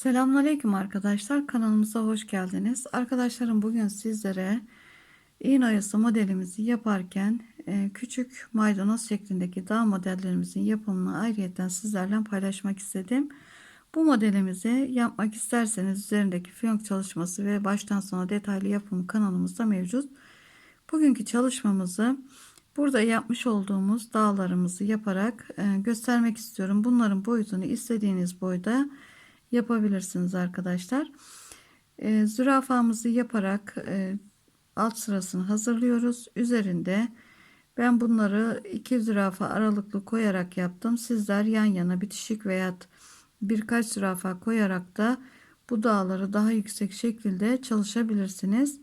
Selamünaleyküm arkadaşlar. Kanalımıza hoş geldiniz. Arkadaşlarım bugün sizlere iğne oyası modelimizi yaparken e, küçük maydanoz şeklindeki dağ modellerimizin yapımını ayrıyeten sizlerle paylaşmak istedim. Bu modelimizi yapmak isterseniz üzerindeki fiyonk çalışması ve baştan sona detaylı yapımı kanalımızda mevcut. Bugünkü çalışmamızı burada yapmış olduğumuz dağlarımızı yaparak e, göstermek istiyorum. Bunların boyutunu istediğiniz boyda yapabilirsiniz arkadaşlar. E, zürafamızı yaparak e, alt sırasını hazırlıyoruz. Üzerinde ben bunları iki zürafa aralıklı koyarak yaptım. Sizler yan yana bitişik veya birkaç zürafa koyarak da bu dağları daha yüksek şekilde çalışabilirsiniz.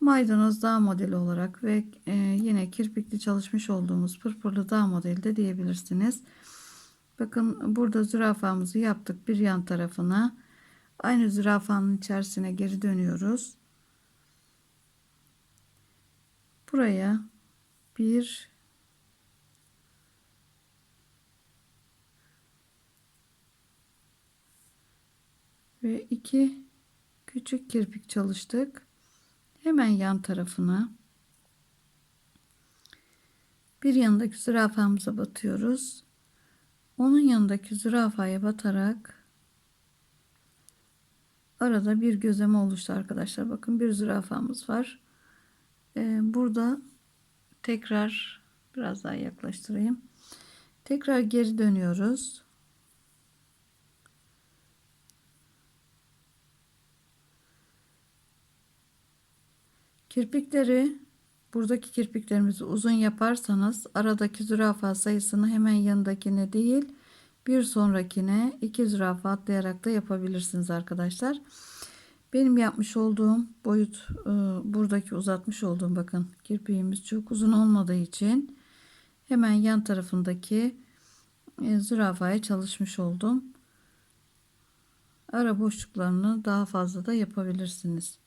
Maydanoz dağ modeli olarak ve e, yine kirpikli çalışmış olduğumuz pırpırlı dağ modeli de diyebilirsiniz. Bakın burada zürafamızı yaptık bir yan tarafına. Aynı zürafanın içerisine geri dönüyoruz. Buraya bir ve iki küçük kirpik çalıştık. Hemen yan tarafına bir yanındaki zürafamıza batıyoruz. Onun yanındaki zürafaya batarak arada bir gözleme oluştu arkadaşlar. Bakın bir zürafamız var. Ee, burada tekrar biraz daha yaklaştırayım. Tekrar geri dönüyoruz. Kirpikleri buradaki kirpiklerimizi uzun yaparsanız aradaki zürafa sayısını hemen yanındakine değil bir sonrakine iki zürafa atlayarak da yapabilirsiniz arkadaşlar. Benim yapmış olduğum boyut e, buradaki uzatmış olduğum bakın kirpiğimiz çok uzun olmadığı için hemen yan tarafındaki e, zürafaya çalışmış oldum. Ara boşluklarını daha fazla da yapabilirsiniz.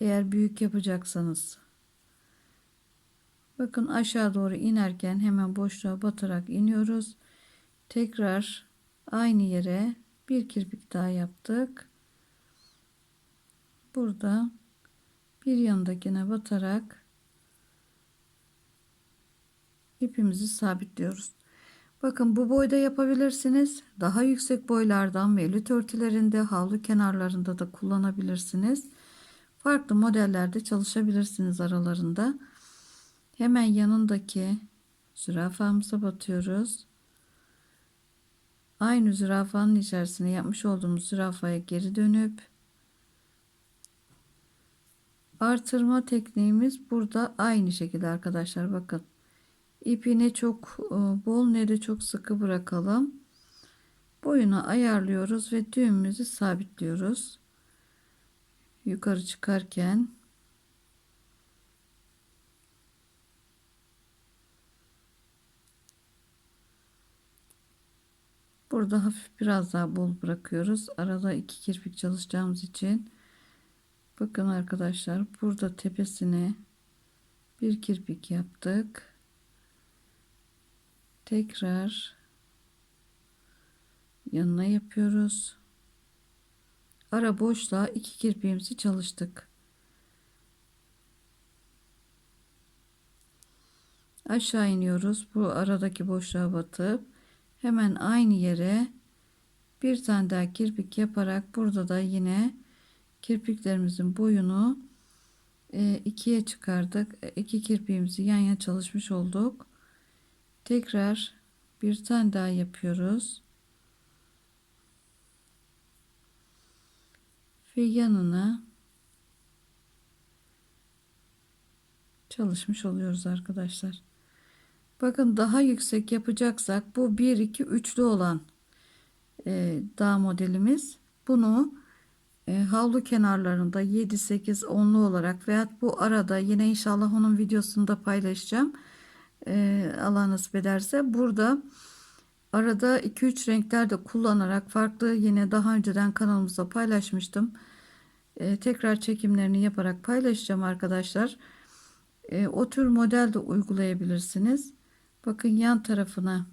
Eğer büyük yapacaksanız. Bakın aşağı doğru inerken hemen boşluğa batarak iniyoruz. Tekrar aynı yere bir kirpik daha yaptık. Burada bir yanındakine batarak ipimizi sabitliyoruz. Bakın bu boyda yapabilirsiniz. Daha yüksek boylardan mevlüt örtülerinde, havlu kenarlarında da kullanabilirsiniz. Farklı modellerde çalışabilirsiniz aralarında. Hemen yanındaki zürafamıza batıyoruz. Aynı zürafanın içerisine yapmış olduğumuz zürafaya geri dönüp artırma tekniğimiz burada aynı şekilde arkadaşlar bakın. İpi ne çok e, bol ne de çok sıkı bırakalım. Boyunu ayarlıyoruz ve düğümümüzü sabitliyoruz. Yukarı çıkarken Burada hafif biraz daha bol bırakıyoruz. Arada iki kirpik çalışacağımız için. Bakın arkadaşlar burada tepesine bir kirpik yaptık. Tekrar yanına yapıyoruz. Ara boşluğa iki kirpiğimizi çalıştık. Aşağı iniyoruz. Bu aradaki boşluğa batıp hemen aynı yere bir tane daha kirpik yaparak burada da yine kirpiklerimizin boyunu e, ikiye çıkardık. E, iki kirpiğimizi yan yana çalışmış olduk. Tekrar bir tane daha yapıyoruz. Ve yanına çalışmış oluyoruz arkadaşlar. Bakın daha yüksek yapacaksak bu 1 2 üçlü olan e, dağ modelimiz bunu e, havlu kenarlarında 7 8 10'lu olarak veya bu arada yine inşallah onun videosunu da paylaşacağım. E, Allah nasip ederse burada arada 2-3 renkler de kullanarak farklı yine daha önceden kanalımızda paylaşmıştım. E, tekrar çekimlerini yaparak paylaşacağım arkadaşlar. E, o tür model de uygulayabilirsiniz. Bakın yan tarafına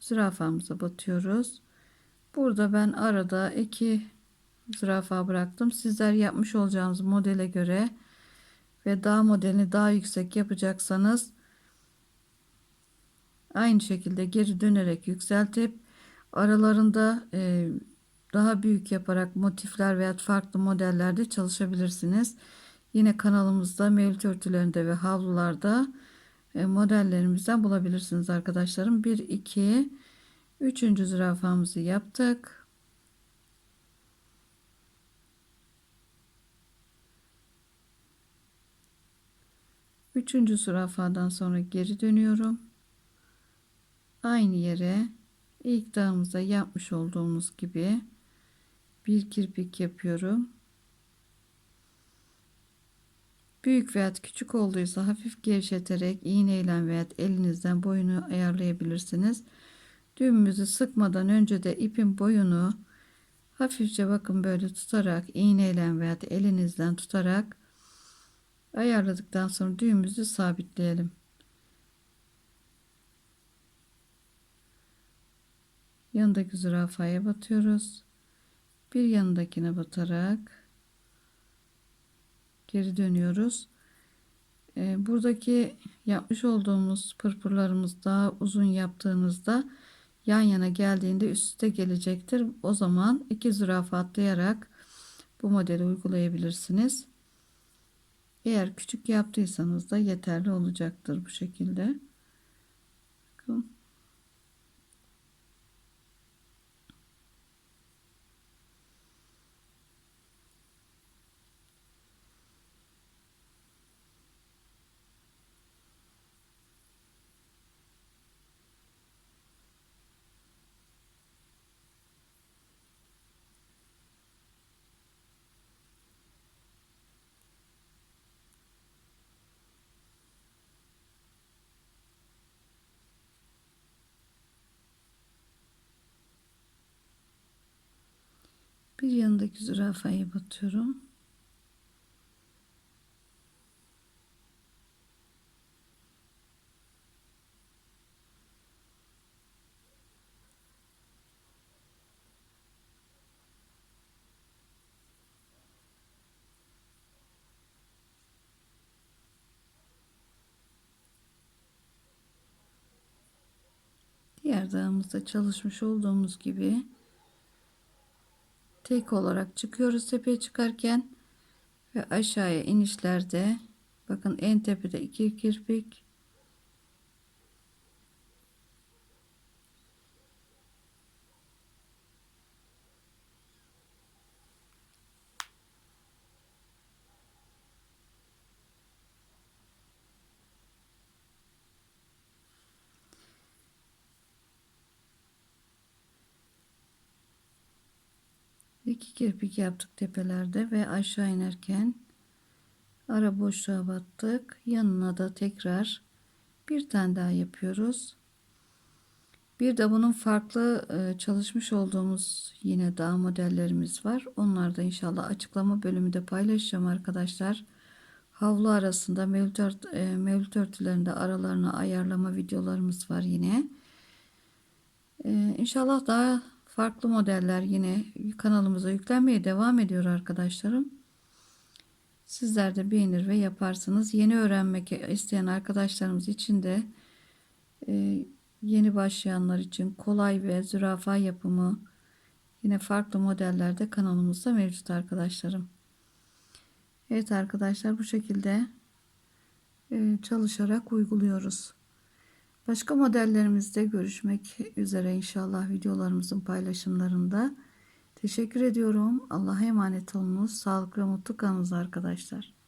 zürafamıza batıyoruz. Burada ben arada iki zürafa bıraktım. Sizler yapmış olacağınız modele göre ve dağ modelini daha yüksek yapacaksanız aynı şekilde geri dönerek yükseltip aralarında e, daha büyük yaparak motifler veya farklı modellerde çalışabilirsiniz. Yine kanalımızda mevlüt örtülerinde ve havlularda e, modellerimizden bulabilirsiniz arkadaşlarım. 1 2 3. zürafamızı yaptık. Üçüncü zürafadan sonra geri dönüyorum. Aynı yere ilk dağımızda yapmış olduğumuz gibi bir kirpik yapıyorum. Büyük veya küçük olduysa hafif gevşeterek iğneyle veya elinizden boyunu ayarlayabilirsiniz. Düğümümüzü sıkmadan önce de ipin boyunu hafifçe bakın böyle tutarak iğneyle veya elinizden tutarak ayarladıktan sonra düğümümüzü sabitleyelim. Yanındaki zürafaya batıyoruz. Bir yanındakine batarak geri dönüyoruz. Ee, buradaki yapmış olduğumuz pırpırlarımız daha uzun yaptığınızda yan yana geldiğinde üst üste gelecektir. O zaman iki zürafa atlayarak bu modeli uygulayabilirsiniz. Eğer küçük yaptıysanız da yeterli olacaktır bu şekilde. Bakın. Bir yanındaki zürafaya batıyorum. Diğer dağımızda çalışmış olduğumuz gibi tek olarak çıkıyoruz tepeye çıkarken. Ve aşağıya inişlerde bakın en tepede iki kirpik iki kirpik yaptık tepelerde ve aşağı inerken ara boşluğa battık. Yanına da tekrar bir tane daha yapıyoruz. Bir de bunun farklı e, çalışmış olduğumuz yine daha modellerimiz var. Onlar da inşallah açıklama bölümünde paylaşacağım arkadaşlar. Havlu arasında mevlüt, e, örtülerinde aralarını ayarlama videolarımız var yine. Ee, inşallah daha farklı modeller yine kanalımıza yüklenmeye devam ediyor arkadaşlarım. Sizler de beğenir ve yaparsınız. Yeni öğrenmek isteyen arkadaşlarımız için de e, yeni başlayanlar için kolay ve zürafa yapımı yine farklı modellerde kanalımızda mevcut arkadaşlarım. Evet arkadaşlar bu şekilde e, çalışarak uyguluyoruz. Başka modellerimizde görüşmek üzere inşallah videolarımızın paylaşımlarında. Teşekkür ediyorum. Allah'a emanet olunuz. Sağlıklı mutlu kalınız arkadaşlar.